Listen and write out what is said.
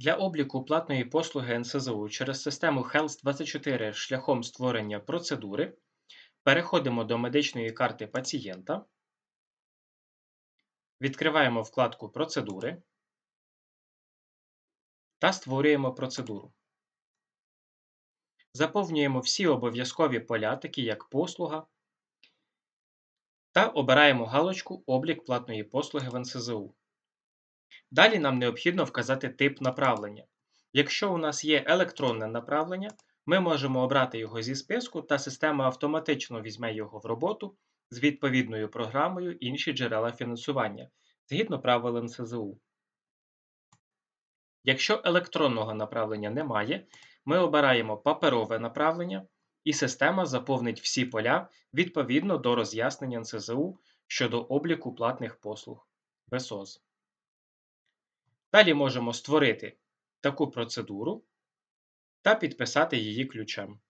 Для обліку платної послуги НСЗУ через систему Health24 шляхом створення процедури переходимо до медичної карти пацієнта, відкриваємо вкладку Процедури та створюємо процедуру. Заповнюємо всі обов'язкові поля, такі як послуга, та обираємо галочку Облік платної послуги в НСЗУ. Далі нам необхідно вказати тип направлення. Якщо у нас є електронне направлення, ми можемо обрати його зі списку, та система автоматично візьме його в роботу з відповідною програмою інші джерела фінансування згідно правил НСЗУ. Якщо електронного направлення немає, ми обираємо паперове направлення, і система заповнить всі поля відповідно до роз'яснення НСЗУ щодо обліку платних послуг ВСОЗ. Далі можемо створити таку процедуру та підписати її ключем.